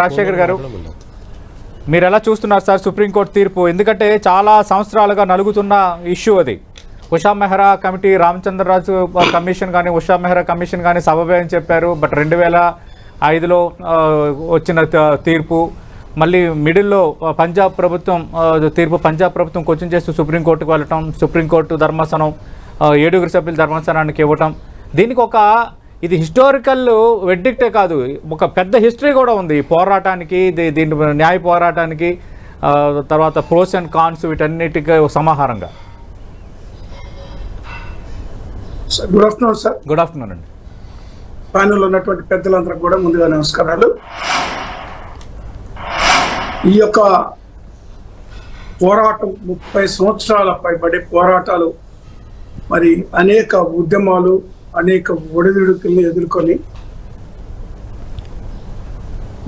రాజశేఖర్ గారు. మీరు ఎలా చూస్తున్నారు సార్ సుప్రీంకోర్టు తీర్పు? ఎందుకంటే చాలా సంవత్సరాలుగా నలుగుతున్న ఇష్యూ అది. ఉషా మెహ్రా కమిటీ రామచంద్రరాజు కమిషన్ కానీ ఉషా మెహ్రా కమిషన్ కానీ సబబే అని చెప్పారు. బట్ రెండు వేల ఐదులో వచ్చిన తీర్పు. మళ్ళీ మిడిల్లో పంజాబ్ ప్రభుత్వం తీర్పు పంజాబ్ ప్రభుత్వం క్వశ్చన్ చేస్తూ సుప్రీంకోర్టుకు వెళ్ళటం సుప్రీంకోర్టు ధర్మాసనం ఏడుగురు సభ్యుల ధర్మాసనానికి ఇవ్వటం. దీనికి ఒక ఇది హిస్టారికల్ వెడ్డిక్టే కాదు. ఒక పెద్ద హిస్టరీ కూడా ఉంది. ఈ పోరాటానికి దీని న్యాయ పోరాటానికి తర్వాత ప్రోస్ అండ్ కాన్స్ వీటన్నిటికీ సమాహారంగా. Good afternoon sir. Good afternoon అండి. ప్యానెల్ ఉన్నటువంటి పెద్దలందరూ కూడా ముందుగా నమస్కారాలు. ఈ యొక్క పోరాటం ముప్పై సంవత్సరాల పైబడి పోరాటాలు మరి అనేక ఉద్యమాలు అనేక ఒడిదుడుకుల్ని ఎదుర్కొని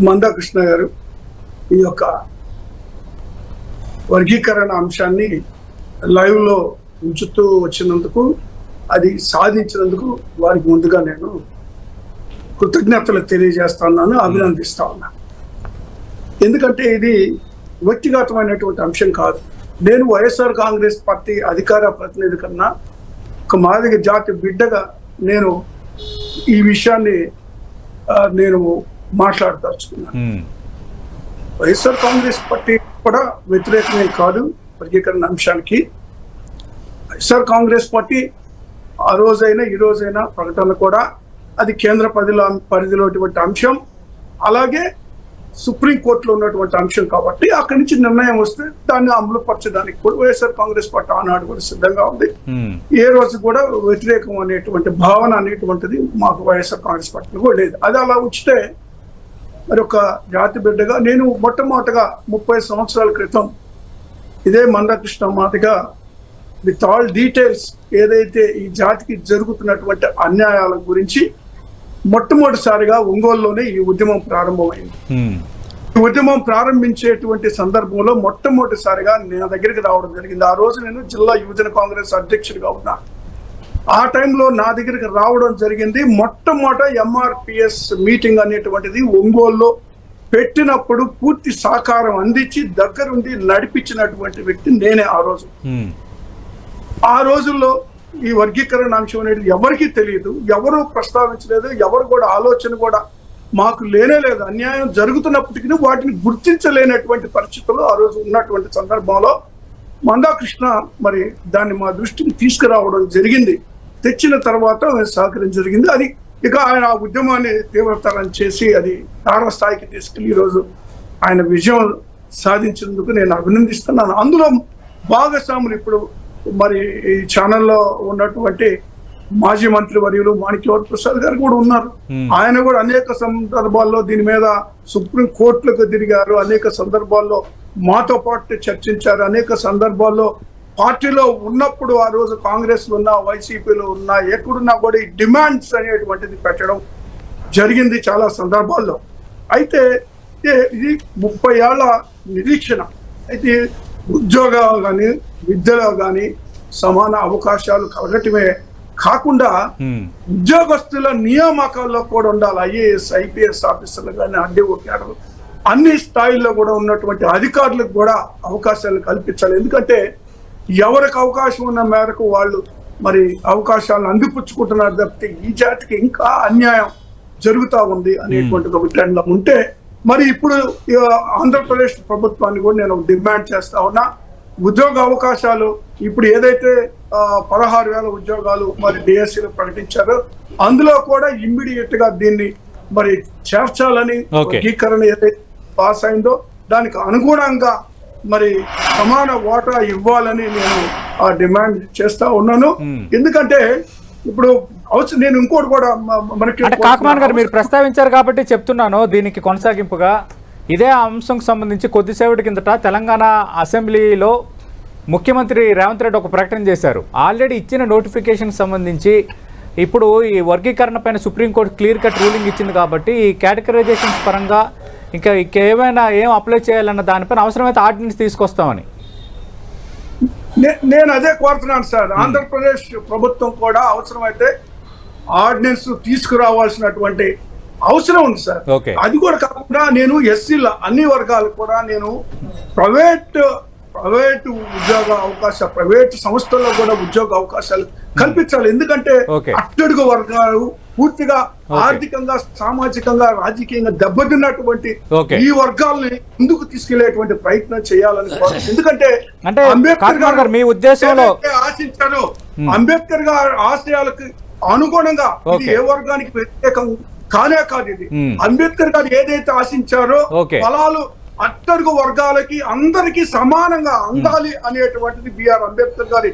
మందాకృష్ణ గారు ఈ యొక్క వర్గీకరణ అంశాన్ని లైవ్లో ఉంచుతూ వచ్చినందుకు అది సాధించినందుకు వారికి ముందుగా నేను కృతజ్ఞతలు తెలియజేస్తున్నాను అభినందిస్తా ఉన్నాను. ఎందుకంటే ఇది వ్యక్తిగతమైనటువంటి అంశం కాదు. నేను వైఎస్ఆర్ కాంగ్రెస్ పార్టీ అధికార ప్రతినిధి కన్నా ఒక మాదిగ జాతి బిడ్డగా నేను ఈ విషయాన్ని నేను మాట్లాడదలుచుకున్నాను. వైఎస్ఆర్ కాంగ్రెస్ పార్టీ కూడా వ్యతిరేకమే కాదు వర్గీకరణ అంశానికి. వైఎస్ఆర్ కాంగ్రెస్ పార్టీ ఆ రోజైనా ఈ రోజైనా ప్రకటన కూడా అది కేంద్ర పరిధిలో పరిధిలో ఉన్నటువంటి అంశం. అలాగే సుప్రీంకోర్టులో ఉన్నటువంటి అంశం కాబట్టి అక్కడి నుంచి నిర్ణయం వస్తే దాన్ని అమలుపరచడానికి కూడా వైఎస్ఆర్ కాంగ్రెస్ పార్టీ ఆనాడు కూడా సిద్ధంగా ఉంది. ఏ రోజు కూడా వ్యతిరేకం అనేటువంటి భావన అనేటువంటిది మాకు వైఎస్ఆర్ కాంగ్రెస్ పార్టీలో కూడా లేదు. అది అలా ఉంచితే మరి ఒక జాతి బిడ్డగా నేను మొట్టమొదటగా ముప్పై సంవత్సరాల క్రితం ఇదే Mandakrishna Madiga with all details ఏదైతే ఈ జాతికి జరుగుతున్నటువంటి అన్యాయాల గురించి మొట్టమొదటిసారిగా ఒంగోలులోనే ఈ ఉద్యమం ప్రారంభమైంది. ఉద్యమం ప్రారంభించేటువంటి సందర్భంలో మొట్టమొదటిసారిగా నా దగ్గరికి రావడం జరిగింది. ఆ రోజు నేను జిల్లా యువజన కాంగ్రెస్ అధ్యక్షుడిగా ఉన్నా. ఆ టైంలో నా దగ్గరికి రావడం జరిగింది. మొట్టమొదట ఎంఆర్పిఎస్ మీటింగ్ అనేటువంటిది ఒంగోలులో పెట్టినప్పుడు పూర్తి సహకారం అందించి దగ్గరుండి నడిపించినటువంటి వ్యక్తి నేనే ఆ రోజు. ఆ రోజుల్లో ఈ వర్గీకరణ అంశం అనేది ఎవరికీ తెలియదు ఎవరు ప్రస్తావించలేదు. ఎవరు కూడా ఆలోచన కూడా మాకు లేనే లేదు. అన్యాయం జరుగుతున్నప్పటికీ వాటిని గుర్తించలేనటువంటి పరిస్థితుల్లో ఆ రోజు ఉన్నటువంటి సందర్భంలో మందాకృష్ణ మరి దాన్ని మా దృష్టికి తీసుకురావడం జరిగింది. తెచ్చిన తర్వాత సహకరించడం జరిగింది. అది ఇక ఆయన ఆ ఉద్యమాన్ని తీవ్రతరం చేసి అది తారస్థాయికి తీసుకెళ్ళి ఈరోజు ఆయన విజయం సాధించినందుకు నేను అభినందిస్తున్నాను. అందులో భాగస్వాములు ఇప్పుడు మరి ఈ ఛానల్లో ఉన్నటువంటి మాజీ మంత్రి వర్యులు మాణిక్యవర్ ప్రసాద్ గారు కూడా ఉన్నారు. ఆయన కూడా అనేక సందర్భాల్లో దీని మీద సుప్రీం కోర్టులకు తిరిగారు. అనేక సందర్భాల్లో మాతో పాటు చర్చించారు. అనేక సందర్భాల్లో పార్టీలో ఉన్నప్పుడు ఆ రోజు కాంగ్రెస్లో ఉన్నా వైసీపీలో ఉన్నా ఎక్కడున్నా కూడా ఈ డిమాండ్స్ అనేటువంటిది పెట్టడం జరిగింది చాలా సందర్భాల్లో. అయితే ఇది ముప్పై ఏళ్ళ నిరీక్షణ. అయితే ఉద్యోగాలు కానీ విద్యలో కానీ సమాన అవకాశాలు కలగటమే కాకుండా. ఉద్యోగస్తుల నియామకాల్లో కూడా ఉండాలి. ఐఏఎస్ ఐపీఎస్ ఆఫీసర్లు కానీ అడ్డీఓ క్యాడర్ అన్ని స్థాయిల్లో కూడా ఉన్నటువంటి అధికారులకు కూడా అవకాశాలు కల్పించాలి. ఎందుకంటే ఎవరికి అవకాశం ఉన్న మేరకు వాళ్ళు మరి అవకాశాలను అందిపుచ్చుకుంటున్నారు తప్పితే ఈ జాతికి ఇంకా అన్యాయం జరుగుతా ఉంది అనేటువంటిది ఒక ట్రెండ్లో ఉంటే మరి ఇప్పుడు ఆంధ్రప్రదేశ్ ప్రభుత్వాన్ని కూడా నేను డిమాండ్ చేస్తా ఉన్నా. ఉద్యోగ అవకాశాలు ఇప్పుడు ఏదైతే పదహారు వేల ఉద్యోగాలు మరి డిఎస్సీలో ప్రకటించారో అందులో కూడా ఇమ్మీడియట్గా దీన్ని మరి చేర్చాలని. వర్గీకరణ ఏదైతే పాస్ అయిందో దానికి అనుగుణంగా మరి సమాన వాటా ఇవ్వాలని నేను ఆ డిమాండ్ చేస్తా ఉన్నాను. ఎందుకంటే ఇప్పుడు అవసరం నేను ఇంకోటి కూడా మనకి అంటే కాకమాన్ గారు మీరు ప్రస్తావించారు కాబట్టి చెప్తున్నాను దీనికి కొనసాగింపుగా ఇదే అంశంకి సంబంధించి కొద్దిసేపటి కిందట తెలంగాణ అసెంబ్లీలో ముఖ్యమంత్రి రేవంత్ రెడ్డి ఒక ప్రకటన చేశారు. ఆల్రెడీ ఇచ్చిన నోటిఫికేషన్ సంబంధించి ఇప్పుడు ఈ వర్గీకరణ పైన సుప్రీంకోర్టు క్లియర్ కట్ రూలింగ్ ఇచ్చింది కాబట్టి ఈ కేటగరైజేషన్స్ పరంగా ఇంకా ఇంకేమైనా ఏం అప్లై చేయాలన్న దానిపైన అవసరమైతే ఆర్డినెన్స్ తీసుకొస్తామని. నేను అదే కోరుతున్నాను సార్. ఆంధ్రప్రదేశ్ ప్రభుత్వం కూడా అవసరమైతే ఆర్డినెన్స్ తీసుకురావాల్సినటువంటి అవసరం ఉంది సార్. అది కూడా కాకుండా నేను ఎస్సీల అన్ని వర్గాలు కూడా నేను ప్రైవేట్ ప్రైవేట్ ఉద్యోగ అవకాశ ప్రైవేట్ సంస్థల్లో కూడా ఉద్యోగ అవకాశాలు కల్పించాలి ఎందుకంటే. అట్టడుగు వర్గాలు పూర్తిగా ఆర్థికంగా సామాజికంగా రాజకీయంగా దెబ్బతిన్నటువంటి. ఈ వర్గాల్ని ముందుకు తీసుకెళ్ళేటువంటి ప్రయత్నం చేయాలని కోరు- ఎందుకంటే అంటే కాకినాడ గారు మీ ఉద్దేశంలో- ఆశించారో అంబేద్కర్ గారి ఆశయాలకు అనుగుణంగా. ఏ వర్గానికి వ్యతిరేకం కానే కాదు ఇది. అంబేద్కర్ గారు ఏదైతే ఆశించారో. ఫలాలు అట్టడుగు వర్గాలకి అందరికీ సమానంగా అందాలి అనేటువంటిది బిఆర్ అంబేద్కర్ గారి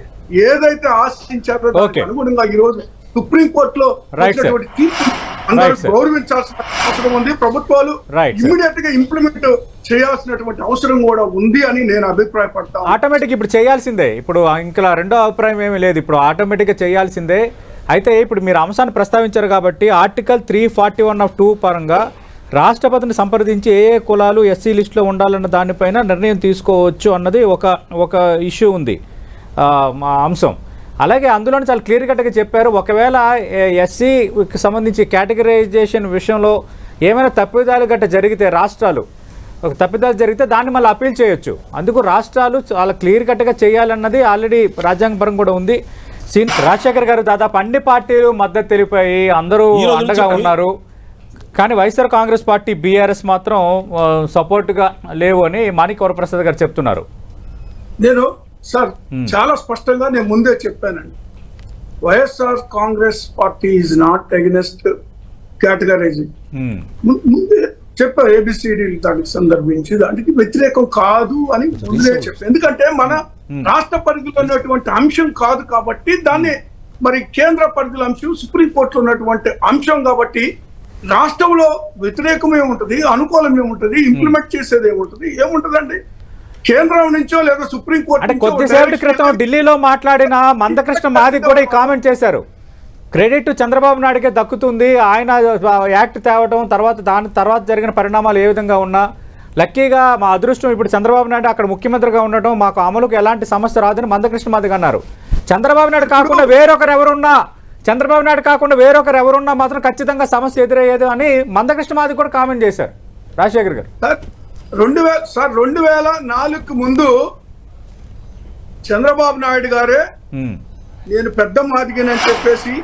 ఏదైతే ఆశించారో దానికి. అనుగుణంగా ఈ రోజు సుప్రీం కోర్టులో రైట్, సార్. వచ్చినటువంటి తీర్పు అందరూ. గౌరవించాల్సిన అవసరం ఉంది ప్రభుత్వాలు. ఇమ్మీడియట్గా ఇంప్లిమెంట్ చేయాల్సినటువంటి అవసరం కూడా ఉంది అని నేను అభిప్రాయపడతాను ఆటోమేటిక్ ఇప్పుడు చేయాల్సిందే ఇప్పుడు ఇంకా రెండో అభిప్రాయం ఏమీ లేదు ఇప్పుడు ఆటోమేటిక్గా చేయాల్సిందే అయితే ఇప్పుడు మీరు అంశాన్ని ప్రస్తావించారు కాబట్టి article three forty one of two పరంగా రాష్ట్రపతిని సంప్రదించి ఏ ఏ కులాలు ఎస్సీ లిస్టులో ఉండాలన్న దానిపైన నిర్ణయం తీసుకోవచ్చు అన్నది ఒక ఒక ఇష్యూ ఉంది మా అంశం. అలాగే అందులోనే చాలా క్లియర్ కట్గా చెప్పారు ఒకవేళ ఎస్సీకి సంబంధించి కేటగరైజేషన్ విషయంలో ఏమైనా తప్పిదాలు గట్ట జరిగితే రాష్ట్రాలు ఒక తప్పిదాలు జరిగితే దాన్ని మళ్ళీ అప్పీల్ చేయొచ్చు. అందుకు రాష్ట్రాలు చాలా క్లియర్ కట్గా చేయాలన్నది ఆల్రెడీ రాజ్యాంగపరం కూడా ఉంది. రాజశేఖర్ గారు దాదాపు అన్ని పార్టీలు మద్దతు తెలిపాయి. అందరూ అండగా. ఉన్నారు. కానీ వైఎస్ఆర్ కాంగ్రెస్ పార్టీ బీఆర్ఎస్ మాత్రం సపోర్ట్గా లేవు అని మాణిక్ వరప్రసాద్ గారు చెప్తున్నారు. నేను సార్. చాలా స్పష్టంగా నేను ముందే చెప్పానండి. YSR Congress party is not against categorizing ముందే చెప్పారు ఏబిసిడి దానికి సందర్భించి దానికి వ్యతిరేకం కాదు అని ముందే చెప్పారు. ఎందుకంటే మన రాష్ట్ర పరిధిలో ఉన్నటువంటి అంశం కాదు కాబట్టి దాన్ని మరి కేంద్ర పరిధిలో అంశం సుప్రీం కోర్టులో ఉన్నటువంటి అంశం కాబట్టి రాష్ట్రంలో వ్యతిరేకం ఏముంటది అనుకూలం ఏముంటది ఇంప్లిమెంట్ చేసేది ఏముంటది ఏముంటదండి? కేంద్రం నుంచో లేదా సుప్రీం కోర్టు అంటే నుంచో కొద్దిసేపటి క్రితం ఢిల్లీలో మాట్లాడిన మందకృష్ణ మాదిక్ కూడా ఈ కామెంట్ చేశారు. క్రెడిట్ చంద్రబాబు నాయుడుకే దక్కుతుంది. ఆయన యాక్ట్ తేవడం తర్వాత దాని తర్వాత జరిగిన పరిణామాలు ఏ విధంగా ఉన్నా లక్కీగా మా అదృష్టం ఇప్పుడు చంద్రబాబు నాయుడు అక్కడ ముఖ్యమంత్రిగా ఉండటం మాకు అమలుకు ఎలాంటి సమస్య రాదని మందకృష్ణ మాదిక్ అన్నారు. చంద్రబాబు నాయుడు కాకుండా వేరొకరు ఎవరున్నా చంద్రబాబు నాయుడు కాకుండా వేరొకరు ఎవరున్నా మాత్రం ఖచ్చితంగా సమస్య ఎదురయ్యేది అని మందకృష్ణ మాదిక్ కూడా కామెంట్ చేశారు. రాజశేఖర్ గారు. రెండు వేల సార్ రెండు వేల నాలుగుకు ముందు చంద్రబాబు నాయుడు గారే నేను పెద్ద మాదిగని చెప్పేసి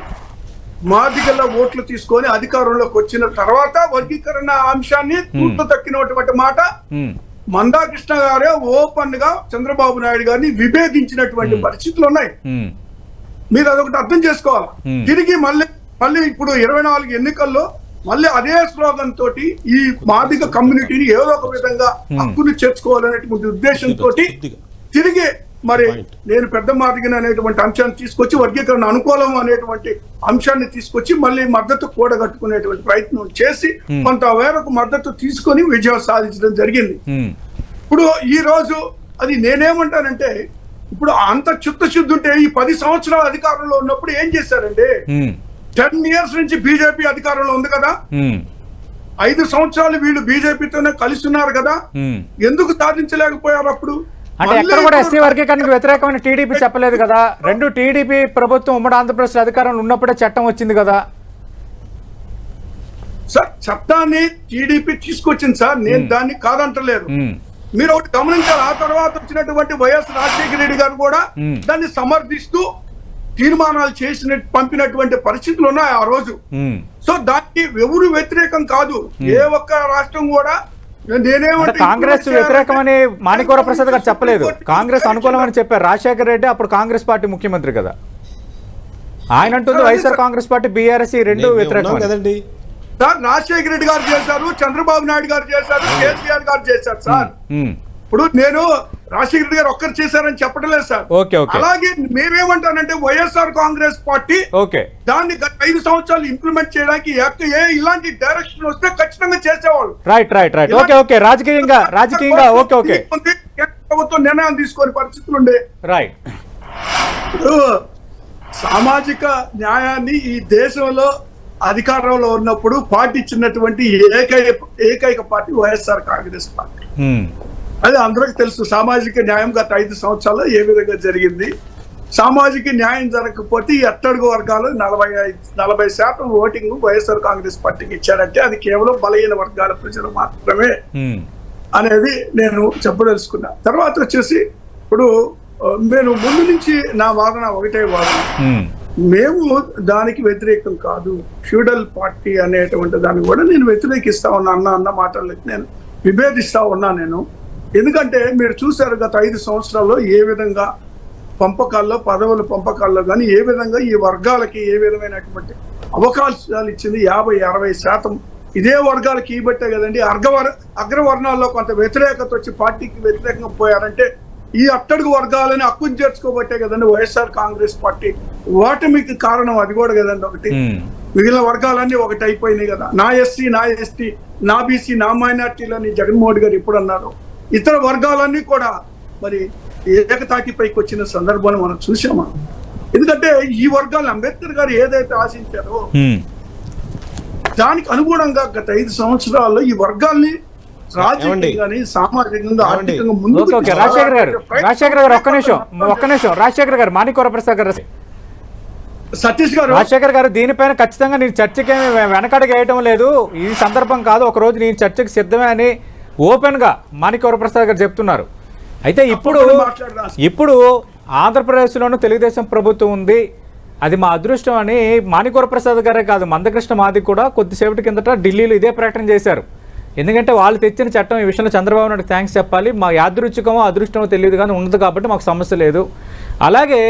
మాదిగల ఓట్లు తీసుకొని అధికారంలోకి వచ్చిన తర్వాత వర్గీకరణ అంశాన్ని తూట్లు తక్కినటువంటి మాట మందాకృష్ణ గారే ఓపెన్గా చంద్రబాబు నాయుడు గారిని విభేదించినటువంటి పరిస్థితులు ఉన్నాయి. మీరు అదొకటి అర్థం చేసుకోవాలి. తిరిగి మళ్ళీ మళ్ళీ ఇప్పుడు ఇరవై నాలుగు ఎన్నికల్లో మళ్ళీ అదే స్లోగన్ తోటి ఈ మాదిగ కమ్యూనిటీని ఏదో ఒక విధంగా హక్కును చేర్చుకోవాలనేటువంటి ఉద్దేశంతో. తిరిగి మరి. నేను పెద్ద మాదిగని అనేటువంటి అంశాన్ని తీసుకొచ్చి వర్గీకరణ అనుకూలం అనేటువంటి అంశాన్ని తీసుకొచ్చి మళ్ళీ మద్దతు కూడగట్టుకునేటువంటి ప్రయత్నం చేసి Hmm. కొంత మేరకు మద్దతు తీసుకొని విజయం సాధించడం జరిగింది. ఉమ్, ఇప్పుడు ఈ రోజు అది నేనేమంటానంటే ఇప్పుడు అంత చిత్తశుద్ధి ఉంటే ఈ పది సంవత్సరాల అధికారంలో ఉన్నప్పుడు ఏం చేశారండి ఉమ్, టెన్ ఇయర్స్ నుంచి బీజేపీ అధికారంలో ఉంది కదా. ఐదు సంవత్సరాలు వీళ్ళు బీజేపీతోనే కలిసి ఉన్నారు కదా. ఎందుకు సాధించలేకపోయారు అప్పుడు? అంటే ఎక్కడ కూడా ఎస్సీ వర్గీకరణకు వ్యతిరేకమైన టీడీపీ చెప్పలేదు కదా. రెండు టీడీపీ ప్రభుత్వం ఉమ్మడి ఆంధ్రప్రదేశ్ అధికారంలో ఉన్నప్పుడే చట్టం వచ్చింది కదా. సార్ చట్టాన్ని టీడీపీ తీసుకొచ్చింది సార్. నేను దాన్ని కాదంటలేదు. మీరు ఒకటి గమనించాలి ఆ తర్వాత వచ్చినటువంటి వైఎస్ రాజశేఖర రెడ్డి గారు కూడా. దాన్ని సమర్థిస్తూ తీర్మానాలు చేసిన పంపినటువంటి పరిస్థితులు ఉన్నాయి ఆ రోజు. సో దానికి ఎవరు వ్యతిరేకం కాదు. ఏ ఒక్క రాష్ట్రం కూడా కాంగ్రెస్ వ్యతిరేకమని మాణికవర ప్రసాద్ గారు చెప్పలేదు. కాంగ్రెస్ అనుకూలమని చెప్పారు. రాజశేఖర రెడ్డి అప్పుడు కాంగ్రెస్ పార్టీ ముఖ్యమంత్రి కదా. ఆయన అంటుంది వైఎస్ఆర్ కాంగ్రెస్ పార్టీ బీఆర్ఎస్ ఈ రెండు వ్యతిరేకం కదండి. సార్ రాజశేఖర రెడ్డి గారు చేశారు చంద్రబాబు నాయుడు గారు చేశారు కేసీఆర్ గారు చేశారు సార్. ఇప్పుడు నేను రాజశేఖర రెడ్డి గారు ఒక్కరు చేశారని చెప్పడం లేదు సార్ అలాగే మేమేమంటానంటే వైఎస్ఆర్ కాంగ్రెస్ పార్టీ ఓకే. దాన్ని గత ఐదు సంవత్సరాలు ఇంప్లిమెంట్ చేయడానికి ఏ ఇలాంటి డైరెక్షన్ వస్తే ఖచ్చితంగా చేసేవాళ్ళు. Right right right okay okay. రాజకీయంగా రాజకీయంగా ఓకే ఓకే. ప్రభుత్వం నిర్ణయం తీసుకొని పరిస్థితులు ఉండే. రైట్ సామాజిక న్యాయాన్ని ఈ దేశంలో అధికారంలో ఉన్నప్పుడు పాటించినటువంటి ఏకైక ఏకైక పార్టీ వైఎస్ఆర్ కాంగ్రెస్ పార్టీ. అది అందరికి తెలుసు సామాజిక న్యాయం గత ఐదు సంవత్సరాల్లో ఏ విధంగా జరిగింది. సామాజిక న్యాయం జరగకపోతే ఈ అట్టడుగు వర్గాలు నలభై ఐదు నలభై శాతం ఓటింగ్ వైఎస్ఆర్ కాంగ్రెస్ పార్టీకి ఇచ్చారంటే అది కేవలం బలహీన వర్గాల ప్రజలు మాత్రమే అనేది నేను చెప్పదలుచుకున్నా. తర్వాత వచ్చేసి ఇప్పుడు నేను ముందు నుంచి నా వాదన ఒకటే వాదన. మేము దానికి వ్యతిరేకం కాదు. ఫ్యూడల్ పార్టీ అనేటువంటి దాన్ని కూడా నేను వ్యతిరేకిస్తా ఉన్నా అన్న అన్న మాటలకి నేను విభేదిస్తా ఉన్నా నేను. ఎందుకంటే మీరు చూశారు గత ఐదు సంవత్సరాల్లో ఏ విధంగా పంపకాల్లో పదవుల పంపకాల్లో కానీ ఏ విధంగా ఈ వర్గాలకి ఏ విధమైనటువంటి అవకాశాలు ఇచ్చింది? యాభై అరవై శాతం ఇదే వర్గాలకి ఇబట్టే కదండి. అర్గవర్ అగ్రవర్ణాల్లో కొంత వ్యతిరేకత వచ్చి పార్టీకి వ్యతిరేకంగా పోయారంటే ఈ అట్టడుగు వర్గాలని హక్కును చేర్చుకోబట్టే కదండి వైఎస్ఆర్ కాంగ్రెస్ పార్టీ. ఓటమికి కారణం అది కూడా కదండి ఒకటి. మిగిలిన వర్గాలన్నీ ఒకటి అయిపోయినాయి కదా. నా ఎస్సీ నా ఎస్టీ నా బీసీ నా మైనార్టీలని జగన్మోహన్ గారు ఎప్పుడు అన్నారు? ఇతర వర్గాలన్నీ కూడా మరి ఏకతాటిపైకి వచ్చిన సందర్భాన్ని మనం చూసామా ఎందుకంటే ఈ వర్గాలు అంబేద్కర్ గారు ఏదైతే ఆశించారో. దానికి అనుగుణంగా గత ఐదు సంవత్సరాల్లో ఈ వర్గాల్ని రాజకీయంగాని సామాజికంగా ఏమండి? ఆర్థికంగా ముందుకు ఓకే ఓకే. రాజశేఖర్ గారు రాజశేఖర్ గారు ఒక్క నిమిషం ఒక్క నిమిషం. రాజశేఖర్ గారు ప్రసాద్ గారు సతీష్ గారు. రాజశేఖర్ గారు దీనిపైన ఖచ్చితంగా నేను చర్చకి ఏమీ వెనకడుగు వేయటం లేదు. ఈ సందర్భం కాదు. ఒక రోజు నేను చర్చకి సిద్ధమే అని ఓపెన్గా మాణిక్వర ప్రసాద్ గారు చెప్తున్నారు. అయితే ఇప్పుడు. ఇప్పుడు ఆంధ్రప్రదేశ్లోనూ తెలుగుదేశం ప్రభుత్వం ఉంది. అది మా అదృష్టం అని మాణిక్వర ప్రసాద్ గారే కాదు మందకృష్ణ మాది కూడా కొద్దిసేపటి కిందట ఢిల్లీలో ఇదే ప్రకటన చేశారు. ఎందుకంటే వాళ్ళు తెచ్చిన చట్టం ఈ విషయంలో చంద్రబాబు నాయుడు థ్యాంక్స్ చెప్పాలి. మా యాదృచ్ఛికమో అదృష్టమో తెలియదు కానీ ఉన్నది కాబట్టి మాకు సమస్య లేదు. అలాగే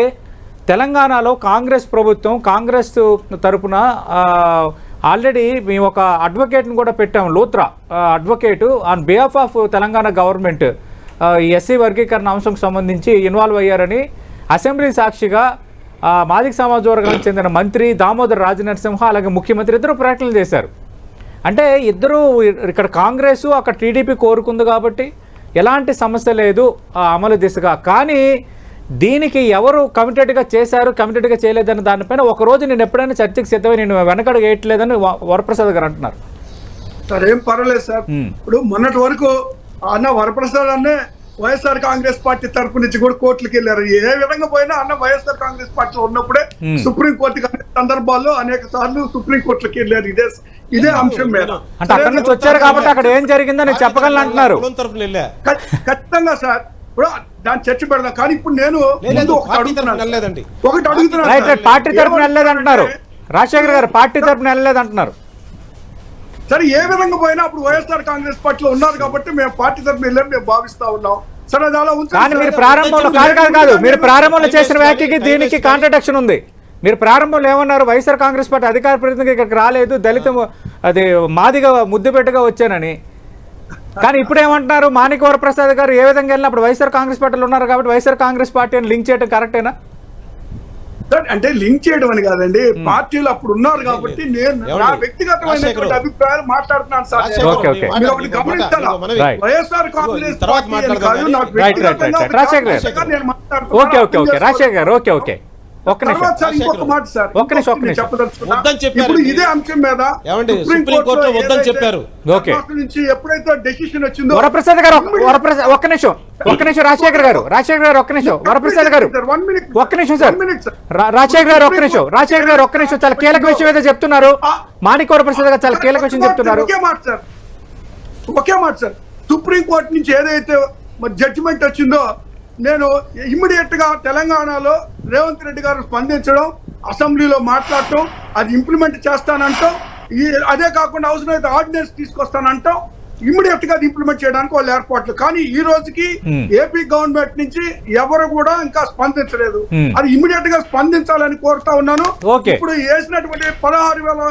తెలంగాణలో కాంగ్రెస్ ప్రభుత్వం కాంగ్రెస్ తరపున ఆల్రెడీ మేము ఒక అడ్వకేట్ని కూడా పెట్టాము Luthra advocate on behalf of Telangana government. SC వర్గీకరణ అంశంకు సంబంధించి ఇన్వాల్వ్ అయ్యారని అసెంబ్లీ సాక్షిగా మాదిక సమాజ వర్గానికి చెందిన మంత్రి దామోదర్ రాజనరసింహ అలాగే ముఖ్యమంత్రి ఇద్దరు ప్రకటనలు చేశారు. అంటే ఇద్దరు ఇక్కడ కాంగ్రెస్ అక్కడ టీడీపీ కోరుకుంది కాబట్టి ఎలాంటి సమస్య లేదు అమలు దిశగా. కానీ దీనికి ఎవరు కమిటెడ్గా చేశారు కమిటెడ్గా చేయలేదని దానిపైన ఒక రోజు నేను ఎప్పుడైనా చర్చకి సిద్ధమై నేను వెనకడుగు వేయట్లేదని వరప్రసాద్ గారు అంటున్నారు. సార్ ఏం పర్వాలేదు సార్. ఇప్పుడు మొన్నటి వరకు అన్న వరప్రసాద్ అన్నే వైఎస్ఆర్ కాంగ్రెస్ పార్టీ తరపు నుంచి కూడా కోర్టులకు వెళ్ళారు. ఏ విధంగా పోయినా అన్న వైఎస్ఆర్ కాంగ్రెస్ పార్టీలో ఉన్నప్పుడే. సుప్రీం కోర్టుకి అనేక సందర్భాల్లో అనేక సార్లు సుప్రీం కోర్టులకు వెళ్ళారు. ఇదే ఇదే అంశం మీద. అంటే అక్కడి నుంచి వచ్చారు కాబట్టి అక్కడ ఏం జరిగిందో నేను చెప్పగలను అంటున్నారు. ఖచ్చితంగా సార్. ఇప్పుడు దాన్ని చర్చ పెడదాం. కానీ ఇప్పుడు నేను ఒకటి పార్టీ అడుగుతున్నాను. తరఫున పార్టీ తరపున ఏమంటున్నారంటే- వెళ్ళలేదు అంటున్నారు. రాజశేఖర్ గారు పార్టీ తరపున వెళ్ళలేదు అంటున్నారు సరే ఏ విధంగా పోయినా అప్పుడు వైఎస్ఆర్ కాంగ్రెస్ పార్టీలో ఉన్నారు కాబట్టి మేము పార్టీ తరఫున వెళ్ళాం మేము భావిస్తా ఉన్నాం. సరే అది అలా కానీ. మీరు ప్రారంభంలో కాదు కాదు కాదు. మీరు ప్రారంభంలో చేసిన వ్యాఖ్యకి దీనికి కాంట్రడక్షన్ ఉంది. మీరు ప్రారంభంలో ఏమన్నారు? వైఎస్ఆర్ కాంగ్రెస్ పార్టీ అధికార ప్రతినిధికి ఇక్కడికి రాలేదు. దళిత అది మాదిగా ముద్దుపెట్టుగా వచ్చానని. కానీ ఇప్పుడు ఏమంటున్నారు మాణిక వరప్రసాద్ గారు ఏ విధంగా వెళ్ళినప్పుడు వైఎస్ఆర్ కాంగ్రెస్ పార్టీలో ఉన్నారు కాబట్టి వైఎస్ఆర్ కాంగ్రెస్ పార్టీ లింక్ చేయడం కరెక్టేనా? అంటే లింక్ చేయడం అని కాదండి. పార్టీలు అప్పుడు ఉన్నారు కాబట్టి నేను నా? వ్యక్తిగతమైనటువంటి రాజశేఖర్ అభిప్రాయాలు మాట్లాడుతున్నాను సార్? Right. వైఎస్ఆర్ కాంగ్రెస్ తర్వాత పార్టీ నాకు వ్యక్తిగతంగా నేను మాట్లాడుతున్నాను. Okay okay. ఓకే రాజశేఖర్ గారు ఓకే ఓకే. ఒక్క నిమిషం తర్వాత సార్ ఇంకొక మాట సార్ ఒక్క నిమిషం, ఒక్క ఇంకొకటి నిమిషం. చెప్పదలుచుకున్నా. వద్దని చెప్పారు. ఇప్పుడు ఇదే అంశం మీద ఏమండి? సుప్రీం సుప్రీం కోర్టులో కోర్టులో వద్దని ఏదైతే చెప్పారు. ఓకే. కర్ణాటక నుంచి ఎప్పుడైతే డెసిషన్ వచ్చిందో వరప్రసాద్ గారు ఒక్క- వరప్రసాద్ ఒక్క నిమిషం ఒక్క నిమిషం రాజశేఖర్ గారు రాజశేఖర్ గారు ఒక్క నిమిషం వరప్రసాద్ గారు వన్ మినిట్ ఒక్క నిమిషం సార్ రాజశేఖర్ గారు ఒక్క నిమిషం రాజశేఖర్ గారు ఒక్క నిమిషం చాలా కీలక విషయం ఏదో చెప్తున్నారు మాణిక వరప్రసాద్ గారు చాలా కీలక విషయం చెప్తున్నారు ఒకే మాట సార్ ఒకే మాట సార్ సుప్రీం కోర్టు నుంచి ఏదైతే మరి జడ్జిమెంట్ వచ్చిందో నేను ఇమ్మీడియట్గా తెలంగాణలో రేవంత్ రెడ్డి గారు స్పందించడం అసెంబ్లీలో మాట్లాడటం అది ఇంప్లిమెంట్ చేస్తానంటాం ఈ అదే కాకుండా అవసరమైతే ఆర్డినెన్స్ తీసుకొస్తానంటాం. ఇమ్మీడియట్గా ఇంప్లిమెంట్ చేయడానికి వాళ్ళు ఏర్పాట్లు. కానీ ఈ రోజుకి. ఏపీ గవర్నమెంట్ నుంచి ఎవరు కూడా ఇంకా స్పందించలేదు. అది ఇమ్మీడియట్గా స్పందించాలని కోరుతా ఉన్నాను. ఇప్పుడు వేసినటువంటి పదహారు వేల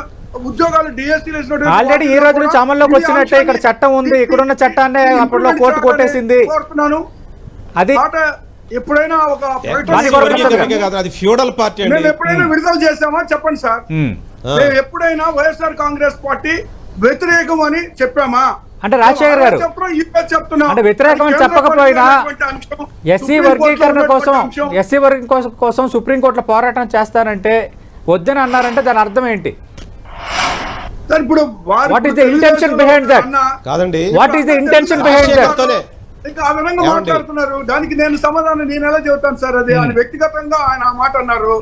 ఉద్యోగాలు డిఎస్సీ ఆల్రెడీ ఈ రోజు నుంచి అమల్లోకి వచ్చినట్టే ఇక్కడ చట్టం ఉంది. ఇక్కడున్న చట్టాన్ని అప్పట్లో కోర్టు కొట్టేసింది. కోరుతున్నాను. అది ఎప్పుడైనా ఒక అది ఫ్యూడల్ పార్టీ మేము ఎప్పుడైనా విడుదల చేసామా చెప్పండి సార్. మేము. ఎప్పుడైనా వైఎస్ఆర్ కాంగ్రెస్ పార్టీ వ్యతిరేకం అని చెప్పామా? అంటే రాజశేఖర్ గారు, చెప్తున్నాం, ఇప్పుడే చెప్తున్నాం. అంటే వ్యతిరేకం అని చెప్పకపోయినా ఎస్సీ వర్గీకరణ కోసం. ఎస్సీ వర్గం కోసం కోసం సుప్రీంకోర్టులో పోరాటం చేస్తానంటే వద్దని అన్నారంటే దాని అర్థం ఏంటి? is the intention behind that? అన్న- కాదండి. What is the intention behind that ఇంకా ఆ విధంగా? మాట్లాడుతున్నారు దానికి నేను సమాధానం నేను ఎలా చెబుతాను సార్ అది ఆయన వ్యక్తిగతంగా ఆయన ఆ మాట అన్నారు.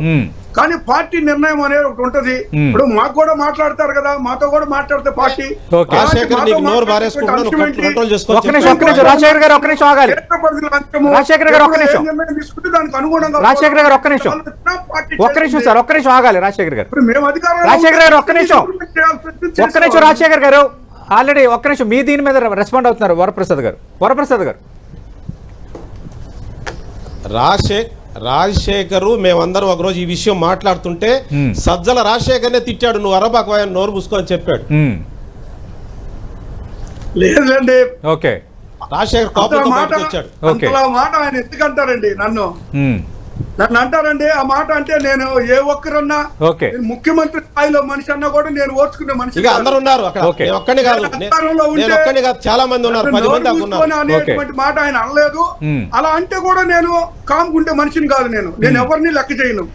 కానీ పార్టీ నిర్ణయం అనేది ఒకటి ఉంటది. ఇప్పుడు మాకు కూడా మాట్లాడతారు కదా మాతో కూడా మాట్లాడితే పార్టీ. రాజశేఖర్ గారు ఒక్క నిమిషం ఒక్క నిమిషం. సార్ ఒక్క నిమిషం ఆగాలి రాజశేఖర్ గారు ఇప్పుడు మేము అధికారంలో రాజశేఖర్ గారు ఒక్క నిమిషం. ఒక్క నిమిషం. రాజశేఖర్ గారు ఆల్రెడీ ఒక్క నిమిషం మీ దీని మీద రెస్పాండ్ అవుతున్నారు వరప్రసాద్ గారు. వరప్రసాద్ గారు. రాజశే రాజశేఖరు మేమందరం ఒకరోజు ఈ విషయం మాట్లాడుతుంటే. సజ్జల రాజశేఖర్నే తిట్టాడు నువ్వు అరబాకు నోరు మూసుకొని చెప్పాడు. మ్మ్. లేదులేండి. ఓకే. రాజశేఖర్ కోపంతో వచ్చాడు. మాట ఆయన ఎందుకంటారండి నన్ను. నన్ను అంటారండి ఆ మాట అంటే నేను ఏ ఒక్కరన్నా ముఖ్యమంత్రి స్థాయిలో మనిషి అన్నా కూడా నేను ఓర్చుకునే మనిషి. అందరు ఉన్నారు అక్కడ. ఓకే. నేను ఒక్కని కాదు చాలా మంది ఉన్నారు అనేటువంటి మాట ఆయన అనలేదు. అలా అంటే కూడా నేను కామ్కుంటే మనిషిని కాదు నేను. నేను ఎవరిని లెక్క చేయను.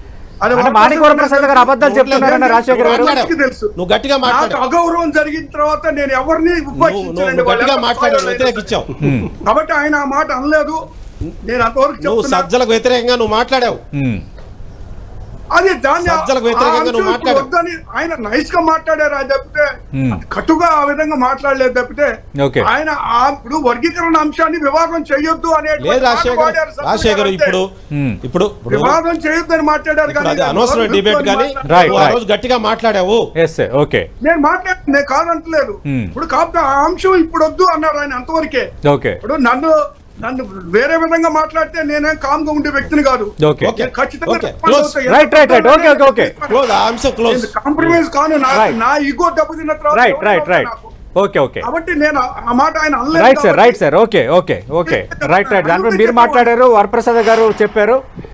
నువ్వు గట్టిగా అగౌరవం జరిగిన తర్వాత నేను ఎవరిని. కాబట్టి ఆయన ఆ మాట అనలేదు. నేను అంతవరకు నువ్వు సజ్జలకు వ్యతిరేకంగా నువ్వు మాట్లాడావు. అది దాన్ని. వద్దని ఆయన నైస్గా మాట్లాడారు అది తప్పితే. కటుగా ఆ విధంగా మాట్లాడలేదు తప్పితే ఓకే. ఆయన ఇప్పుడు వర్గీకరణ అంశాన్ని వివాదం చేయొద్దు అనే రాజశేఖర్ ఇప్పుడు. ఇప్పుడు ఇప్పుడు వివాదం చేయొద్దని మాట్లాడారు కానీ డిబేట్. రోజు గట్టిగా మాట్లాడావు ఓకే నేను మాట్లాడి నేను కాదంటలేదు. ఇప్పుడు కాకపోతే ఆ అంశం ఇప్పుడు వద్దు అన్నారు ఆయన అంతవరకే ఓకే ఇప్పుడు నన్ను నన్ను వేరే విధంగా మాట్లాడితే నేనేం కామ్గా ఉండే వ్యక్తిని కాదు. కాంప్రమైజ్ కాను. నా ఈగో దెబ్బతిన్న తర్వాత రైట్ ఎవరు రైట్ కావాలి రైట్ నాకు? ఓకే ఓకే కాబట్టి నేను ఆ- ఆ మాట ఆయన అనలేదు right sir right sir okay okay okay right right దానిపై మీరు మాట్లాడారు వరప్రసాద్ గారు చెప్పారు.